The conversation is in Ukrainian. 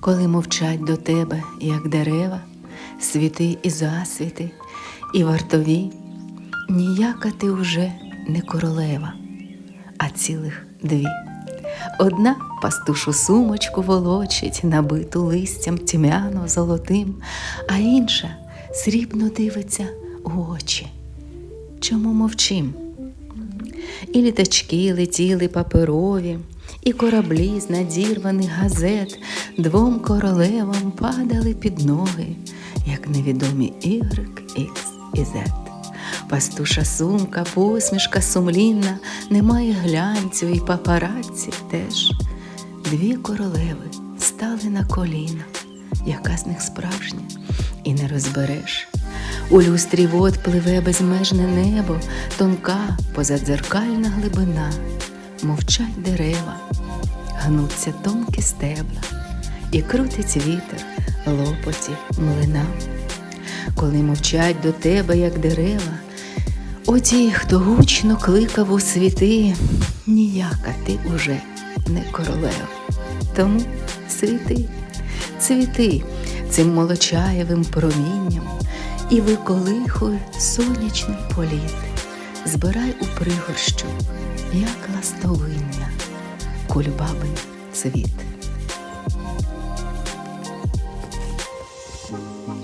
коли мовчать до тебе, як дерева, світи і засвіти, і вартові, ніяка ти уже не королева, а цілих дві. Одна пастушу сумочку волочить, набиту листям тьмяно золотим, а інша срібно дивиться у очі. Чому мовчим? І літачки летіли паперові, і кораблі з надірваних газет двом королевам падали під ноги, як невідомі Y, X і Z. Пастуша сумка, посмішка сумлінна, немає глянцю і папараці теж. Дві королеви стали на коліна, яка з них справжня, і не розбереш. У люстрі вод пливе безмежне небо, тонка позадзеркальна глибина, мовчать дерева, гнуться тонкі стебла, і крутить вітер лопоті млина. Коли мовчать до тебе, як дерева, оті, хто гучно кликав у світи, ніяка ти уже не королева. Тому світи, цвіти цим молочаєвим промінням і виколихуй сонячний політ, збирай у пригорщу, як ластовиння, кульбабин цвіт. Bye.